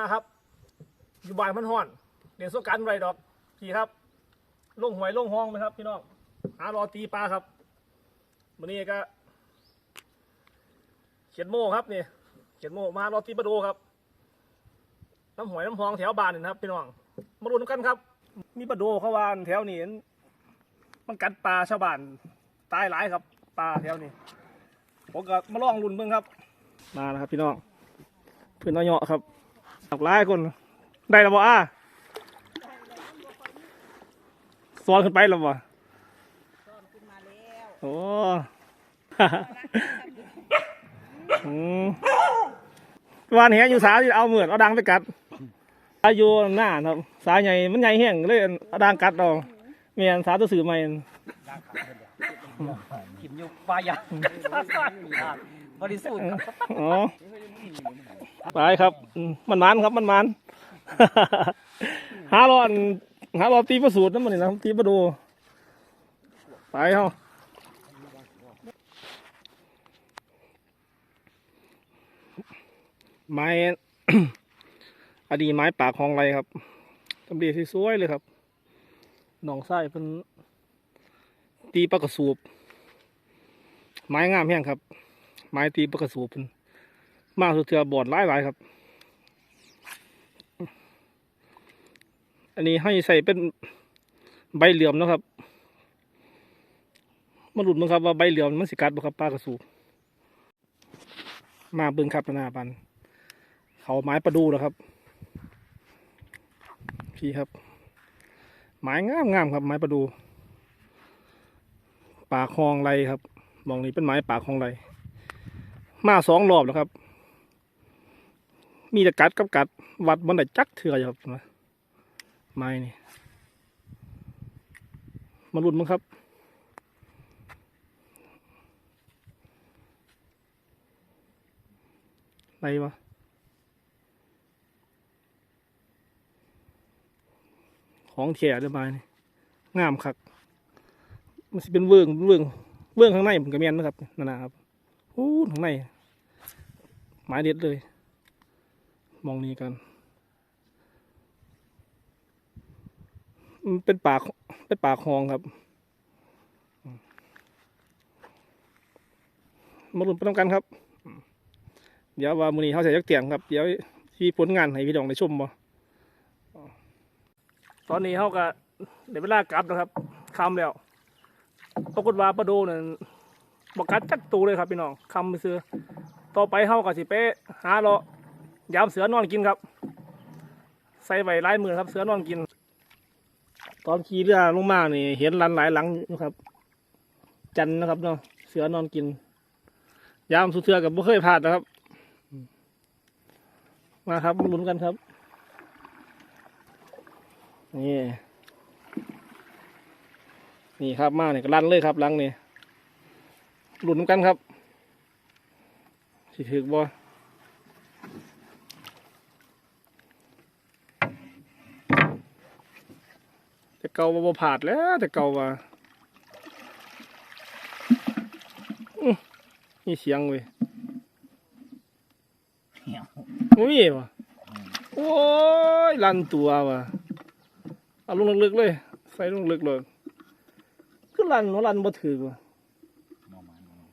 นะครับ อยู่บ้านมันห่อนเดี๋ยวสกรารไรดอกพี่ครับลงหวยลงห้องไหมครับ พี่น้องหารอตีปลาครับวันนี้ก็เขียนโม่ครับนี่เขียนโม่มารอตีปลาโดครับน้ำหวยน้ำพองแถวบ้านนี่นะครับ พี่น้องมาดูนกันครับ มีปลาโดเข้าวานแถวนี้มันกัดปลาชาวบ้านตายหลายครับปลาแถวนี้ผมก็มาลองรุนเบิ่งครับ มาแล้วครับพี่น้องเพื่อนน้อยเหาะครับ หลากหลายคน ได้แล้วบ่อ้าซ้อนขึ้นไปแล้วบ่ขึ้นมาแล้วโอ้อืมวานแหอยู่สาที่เอาเหมือนเอาดังไปกัดอายุหน้าครับสาใหญ่มันใหญ่แห้งเลยเอาดังกัดเอาเมียนสาตัวสื่อใหม่กินอยู่ปลายาง บริสุทธิ์ครับอ๋อไปครับอืมมันมันครับมันมันหารอนหารอนตีประสูตรนั่นมันนี่นะตีประดู ไปเฮาไม้อดีไม้ปากคลองไรครับตำเดียสวยๆเลยครับ หนองไส้เป็นตีปลากระสูบ ไม้งามแห้งครับ ไม้ตีปกระสูบเป็นมากสุดเทือบอดหลายหลายๆครับ อันนี้ให้ใส่เป็นใบเหลื่อมนะครับมาหลุดมั้งครับว่าใบเหลื่อมมันสิกัดบ่ครับปลากระสูบมาเบิ่งครับน้าปัน เขาไม้ประดูแล้วครับ พี่ครับ ไม้งามงามๆครับ ไม้ประดู ป่าคลองไรครับมองนี้เป็นไม้ป่าของไร มาสองรอบแล้วครับ มีแต่กัดกับกัด วัดบนไดจักเถื่อครับไม้นี่มาลุ้นมั้งครับไรวะของแถเด้อไม้นี่งามคัก มันสิเป็นเวิ้งเวิ้งเบื้องข้างในผมก็เมียนนะครับนั่นนะครับ ข้างในหมายเด็ดเลย มองนี้กันมัน เป็นปากเป็นปากคลองครับมาลุ้นไปต้องกันครับ เดี๋ยวว่ามือนี้เขาใส่ยักเตียงครับ เดี๋ยวที่ผลงานให้พี่น้องได้ชมบ่ตอนนี้เขาก็เดี๋ยวเวลากลับนะครับคำแล้ว ปรากฏว่าปลาโดนั่น บกัดจักตูเลยครับพี่น้องคำไปซื้อต่อไปเฮาก็สิไปหาเลาะยามเสือนอนกินครับ ใส่ไว้หลายมือครับเสือนอนกิน ตอนขี่เรือลงมานี่ เห็นลันหลายหลังอยู่ครับ จันนะครับเนาะเสือนอนกิน ยามสุดเทือกับบ่เคยพลาดนะครับ มาครับมาลุ้นกันครับนี่นี่ครับมาเนี่ยก็ลันเลยครับหลังนี่ หลุนำกันครับสิถึกบ่แต่เก่าบ่บ่ผาดแล้วแต่เก่าว่าอื้อนี่เสียงเว้ยเหี่ยวโอ้ยว่ะโอ้ยลั่นตัวว่ะเอาลงลึกๆเลย ใส่ลงลึกเลย คือลันเนาะลันบ่ถือว่ะ มองมันมอง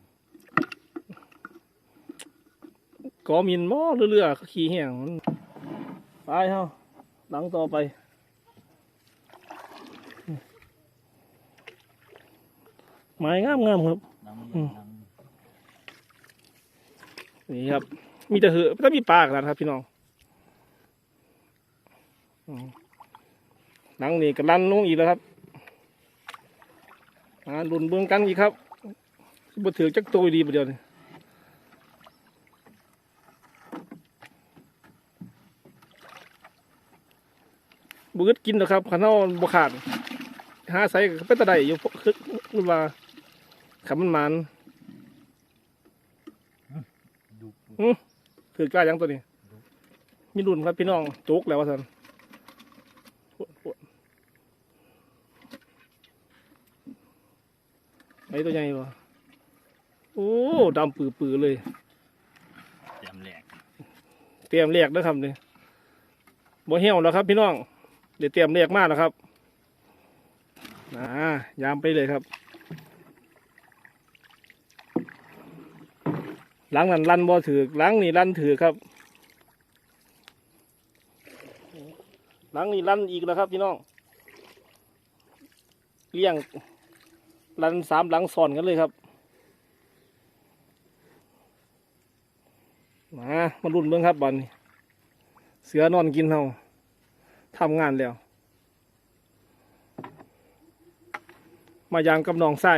กอมินบ่เรื่อยๆเขาขี่แห้งมันไปเฮาหลังต่อไปไม้งามงามๆครับนี่ครับ มีแต่เหอะแต่มีปลาขนาดครับ พี่น้องหลังนี้ก็ลันลงอีกแล้วครับอ่าลุนเบิ่งกันอีกครับบ่ถือจักตัวดีประเดี๋ยวนี้ บอึดกินนะครับขันเอาบขาดหาใส่ก็เป็นตะไดอยู่คือคือว่าขับมันมันำดูถือกล้ายังตัวนี้ มีรุ่นครับพี่น้องโจกแล้วว่าสันปวดปวดไอ้ตัวใหญ่วะโอ้ดำปือๆเลยเตรียมแหลกเตรียมเรียกนะครับเนี่ยบ่เหี่ยวแล้วครับพี่น้อง เดี๋ยวเตรียมเรียกมากแล้วครับอ่ายามไปเลยครับ หลังนั้นลันบ่ถือหลังนี่ลันถือครับ หลังนี่ลันอีกแล้วครับพี่น้องเลี้ยงลันสามหลังซ้อนกันเลยครับมามารุ่นเบิ่งครับบอลนี่เสือนอนกินเฮา ทำงานแล้ว มายางกับน้องไส้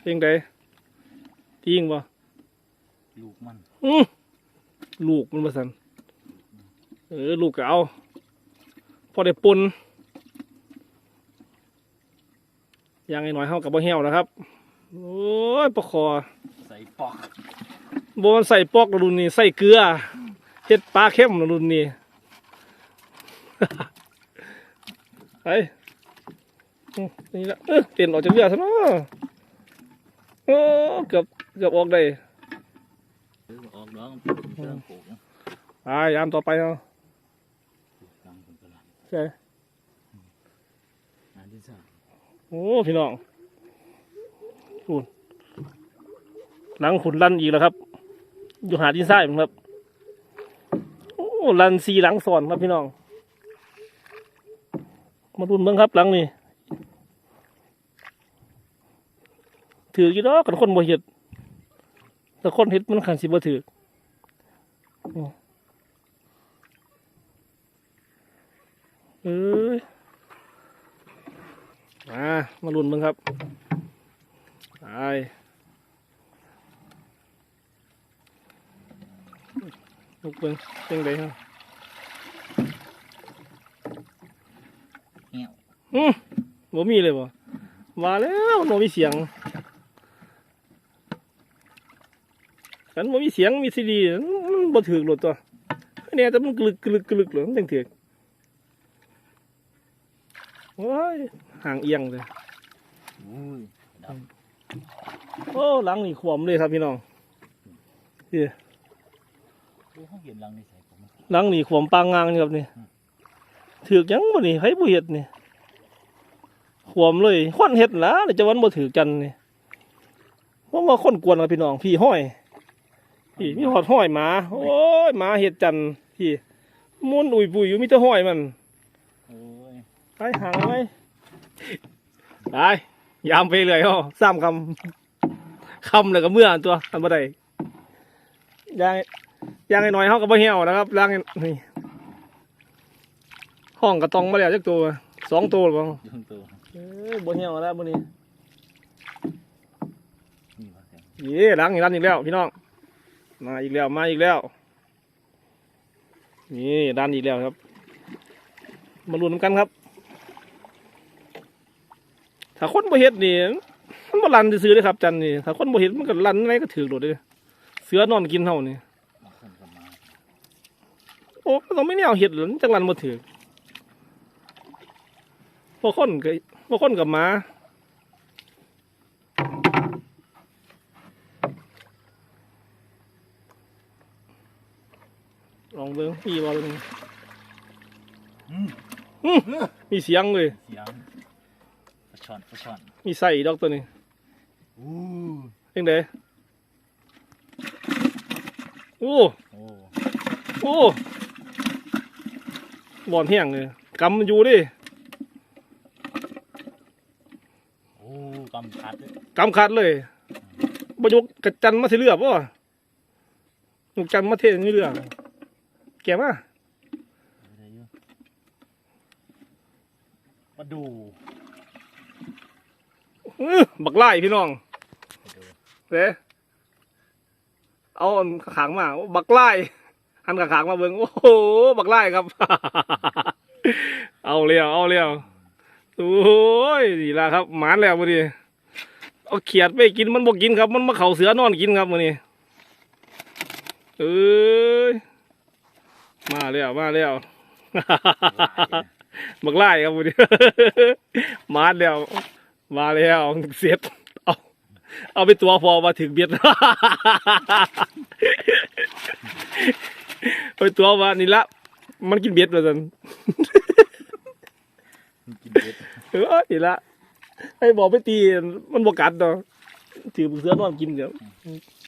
เพียงใดจริงบ่ลูกมันอื้อลูกมันบ่สันเออ ลูกก็เอา พอได้ปน อยังไอ้หน่อยเฮากับบ่เหี่ยวนะครับ โอ้ยปลาคอใส่ปอกบมันใส่ปอกแล้วรุ่นนี้ใส่เกลือเฮ็ดปลาเข้มแล้วรุ่นนี้ไปอื้อนี่ละเออเปลี่ยนออกจากเรือซะเนาะโอ้เกือบเกือบออกได้หรือออกดอกเริ่มปลูกไปยามต่อไปเนาะกลางคนกำลังใช่งานที่สาม โอ้พี่น้องพูดหนังขุนลั่นอีกแล้วครับ อยู่หาดที่ไส้ผมครับโอ้ลั่นสีหลังสอนครับพี่น้อง มาดุนเบิ่งครับหลังนี่ถือกี่ดอกกันคนบ่เห็ดแต่คนเห็ดมันขันสิบ่ถือเอ้ย มามาลุ้นมึงครับไปลูกเบิ้งเจ้งไดฮะเหี้ยวอืมบ่มีเลยบ่มาแล้วบ่มีเสียงกันบ่มีเสียงมีซีดีมันบ่ถือหลดตัวเนี่ยแต่มันกลึกกลึกกลึกเหรอมันจังถือ โอ้ยห่างเอียงเลยอุ้ยดโอ้หลังนี่ขวมเลยครับพี่น้องำดูเขาเห็นรังในใส่ผมหลังนี่ขวมปางงางนี่ครับนี่ถือกหยังบ่นี่ไผบ่เฮ็ดนี่ขวมเลยคนเฮ็ดหล่ะแต่จะวันบ่ถือกันนี่เพราะว่าคนกวนครับพี่น้องพี่ห้อยพี่มีหอดห้อยหมา โอ้ยหมาเฮ็ดจันพี่มุนอุ้ยปุยอยู่มีแต่ห้อยมันโอ้ย ไปหางไว้ไปยามไปเลยอ๋อสามคำคำเลยก็เมื่อตัวทำบ่ได้ยางยางไอ้น้อยเฮาก็บ่เหี่ยวนะครับยางไอ้นี่ห้องก็ต้องมาแล้วจักตัวสองตัวหรือเปล่ายุ่งตัวเอ้ยบ่เหี่ยวแล้วมื้อนี้นี่มาเสียงเย่หลังอีกรันอีกแล้วพี่น้องมาอีกแล้วมาอีกแล้ว นี่ดันอีกแล้วครับ มาลุ้นกันครับ ถ้าคนบ่เฮ็ดนี่มันบ่รันซื้อเลยครับจันนี่ถ้าคนบ่เฮ็ดมันก็รันอะไรก็ถือโดดเลยเสือนอนกินเฮานี่มาคนกันมาโอ้ก็ต้องไม่แนวเฮ็ดหรอกจังรันบ่ถือบ่คนก็บ่คนกับหมาลองเบิ่งพี่บ่เบิ่งอืมมีเสียงเลยเสียงปลา ช่อนปลาช่อนมีใส่ดอกตัวนี้อู้เองเด้โอ้โอ้โอ้บอนแห้งเลยกำมันอยู่ดิโอ้กำคัดเลยกำขาดเลยบยกกระจันมาสิเลือบวะยกจันมาเทนี่เรือแกมาอะไรอยู่มาดู อื้อบักไล่พี่น้องเด้เอาอันขางมาบักไล่หันขางมาเบิ่งโอ้โหบักไล่ครับ เอาเลี้ยวเอาเลี้ยวโอ้ยดีละครับหมานแล้วมือนี้เอาเขียดไปกินมันบ่กินครับ มันมาเข่าเสือนอนกินครับมือนี้เอ้ยมาแล้วมาแล้วหลายเลยบักไล่ครับวันนี้มาแล้ว มาแล้วเสียดเอาเอาไปตัวพอมาถึงเบียดเอาไปตัวมานี่ละมันกินเบียดมาสันมันกินเบ็ดเออนี่ละให้บอกไปตีมันบอกกัดเนาะถือเสือนอนกินเดี๋ยว